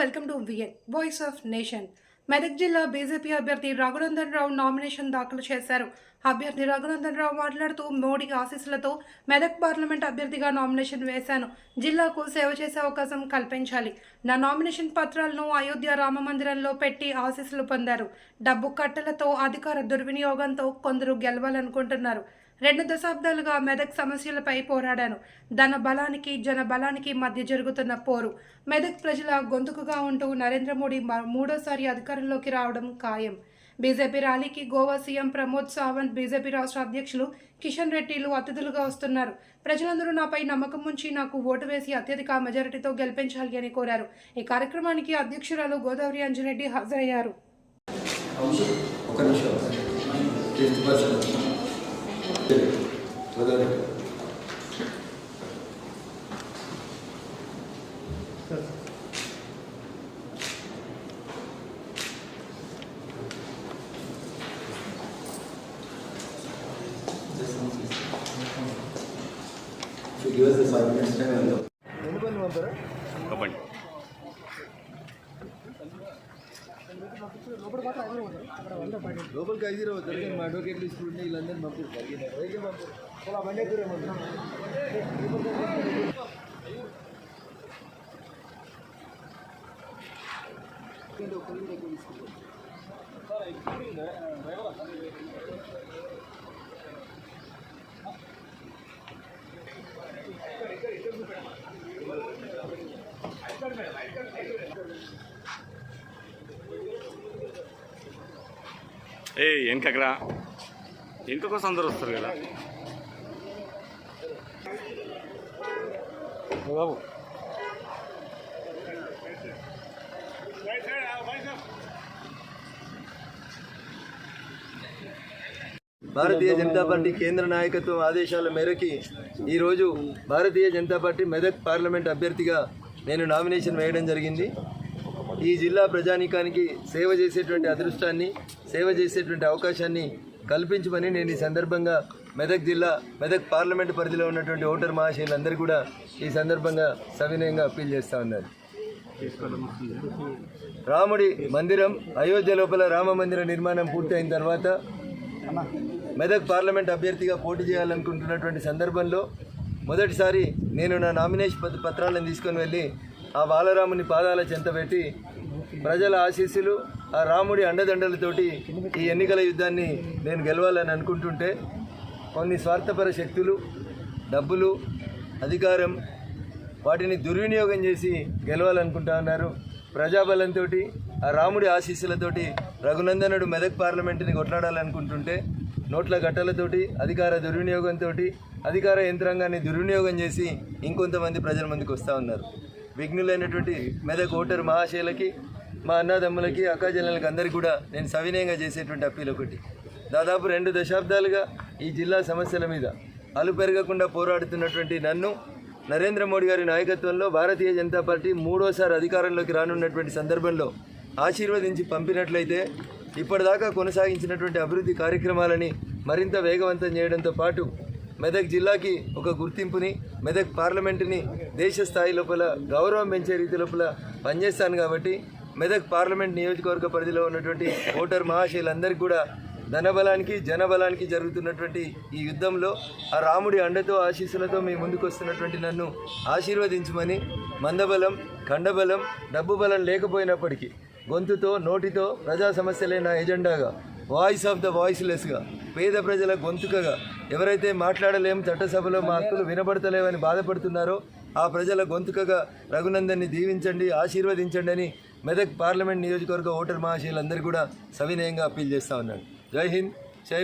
Welcome to VN voice of nation Medak జిల్లా BJP అభ్యర్థి Raghunandan Rao nomination దాఖలు చేశారు. అభ్యర్థి రఘునందన్ రావు మాట్లాడుతూ మోడీ ఆశీస్సులతో మెదక్ పార్లమెంట్ అభ్యర్థిగా నామినేషన్ వేశాను. జిల్లాకు సేవ చేసే అవకాశం కల్పించాలి. నా నామినేషన్ పత్రాలను అయోధ్య రామ మందిరంలో పెట్టి ఆశీస్సులు పొందారు. డబ్బు కట్టలతో అధికార దుర్వినియోగంతో కొందరు గెలవాలనుకుంటున్నారు. రెండు దశాబ్దాలుగా మెదక్ సమస్యలపై పోరాడాను. ధన బలానికి జన బలానికి మధ్య జరుగుతున్న పోరు. మెదక్ ప్రజల గొంతుకుగా ఉంటూ నరేంద్ర మోడీ మ- మూడోసారి అధికారంలోకి రావడం ఖాయం. బీజేపీ ర్యాలీకి గోవా సీఎం ప్రమోద్ సావంత్ బీజేపీ రాష్ట్ర అధ్యక్షులు కిషన్ రెడ్డిలు అతిథులుగా వస్తున్నారు. ప్రజలందరూ నాపై నమ్మకం ఉంచి నాకు ఓటు వేసి అత్యధిక మెజారిటీతో గెలిపించాలి అని కోరారు. ఈ కార్యక్రమానికి అధ్యక్షురాలు గోదావరి అంజరెడ్డి హాజరయ్యారు. இருக்கு அது இருக்கு If you give us the five minutes time, I'll go. చెప్పండి లోపలికి ఐదు రోజు జరిగింది మా అడ్వకేట్ లిస్ట్ ఉండి వీళ్ళందరినీ పంపిస్తారు జరిగింది అయితే పంపారు అలా బండి ఎక్కురేమన్నా ఏ వెనకరా వెనక కోసం అందరు వస్తారు కదా. బాబు. భారతీయ జనతా పార్టీ కేంద్ర నాయకత్వం ఆదేశాల మేరకి ఈరోజు భారతీయ జనతా పార్టీ మెదక్ పార్లమెంట్ అభ్యర్థిగా నేను నామినేషన్ వేయడం జరిగింది. ఈ జిల్లా ప్రజానీకానికి సేవ చేసేటువంటి అదృష్టాన్ని సేవ చేసేటువంటి అవకాశాన్ని కల్పించమని నేను ఈ సందర్భంగా మెదక్ జిల్లా మెదక్ పార్లమెంట్ పరిధిలో ఉన్నటువంటి ఓటర్ మహాశైలందరూ కూడా ఈ సందర్భంగా సవినయంగా అప్పీల్ చేస్తా ఉన్నారు. రాముడి మందిరం అయోధ్య లోపల రామ మందిర నిర్మాణం పూర్తయిన తర్వాత మెదక్ పార్లమెంట్ అభ్యర్థిగా పోటీ చేయాలనుకుంటున్నటువంటి సందర్భంలో మొదటిసారి నేను నా నామినేషన్ పత్రాలను తీసుకొని వెళ్ళి ఆ బాలరాముని పాదాల చెంత పెట్టి ప్రజల ఆశీస్సులు ఆ రాముడి అండదండలతోటి ఈ ఎన్నికల యుద్ధాన్ని నేను గెలవాలని అనుకుంటుంటే కొన్ని స్వార్థపర శక్తులు డబ్బులు అధికారం వాటిని దుర్వినియోగం చేసి గెలవాలనుకుంటా ఉన్నారు. ప్రజాబలంతో ఆ రాముడి ఆశీస్సులతోటి రఘునందనుడు మెదక్ పార్లమెంటుని కొట్లాడాలనుకుంటుంటే నోట్ల గట్టలతోటి అధికార దుర్వినియోగంతో అధికార యంత్రాంగాన్ని దుర్వినియోగం చేసి ఇంకొంతమంది ప్రజల ముందుకు వస్తూ ఉన్నారు. విఘ్నులైనటువంటి మెదక్ ఓటరు మహాశైలకి మా అన్నదమ్ములకి అక్కాజనులకి అందరికీ కూడా నేను సవినయంగా చేసేటువంటి అప్పీల్ ఒకటి. దాదాపు రెండు దశాబ్దాలుగా ఈ జిల్లా సమస్యల మీద అలు పెరగకుండా పోరాడుతున్నటువంటి నన్ను నరేంద్ర మోడీ గారి నాయకత్వంలో భారతీయ జనతా పార్టీ మూడోసారి అధికారంలోకి రానున్నటువంటి సందర్భంలో ఆశీర్వదించి పంపినట్లయితే ఇప్పటిదాకా కొనసాగించినటువంటి అభివృద్ధి కార్యక్రమాలని మరింత వేగవంతం చేయడంతో పాటు మెదక్ జిల్లాకి ఒక గుర్తింపుని మెదక్ పార్లమెంటుని దేశ స్థాయి లోపల గౌరవం పెంచే రీతి లోపల పనిచేస్తాను కాబట్టి మెదక్ పార్లమెంట్ నియోజకవర్గ పరిధిలో ఉన్నటువంటి ఓటర్ మహాశయులందరికీ కూడా ధనబలానికి జనబలానికి జరుగుతున్నటువంటి ఈ యుద్ధంలో ఆ రాముడి అండతో ఆశీస్సులతో మీ ముందుకు వస్తున్నటువంటి నన్ను ఆశీర్వదించమని మందబలం కండబలం డబ్బు బలం లేకపోయినప్పటికీ గొంతుతో నోటితో ప్రజా సమస్యలే నా ఎజెండాగా వాయిస్ ఆఫ్ ద వాయిస్లెస్గా పేద ప్రజల గొంతుకగా ఎవరైతే మాట్లాడలేం చట్టసభలో మా హక్కులు వినబడతలేవని బాధపడుతున్నారో ఆ ప్రజల గొంతుకగా రఘునందన్ని దీవించండి ఆశీర్వదించండి అని మెదక్ పార్లమెంట్ నియోజకవర్గ ఓటర్ మహాశయులందరూ కూడా సవినయంగా అప్పీల్ చేస్తా ఉన్నాడు జై హింద్ జై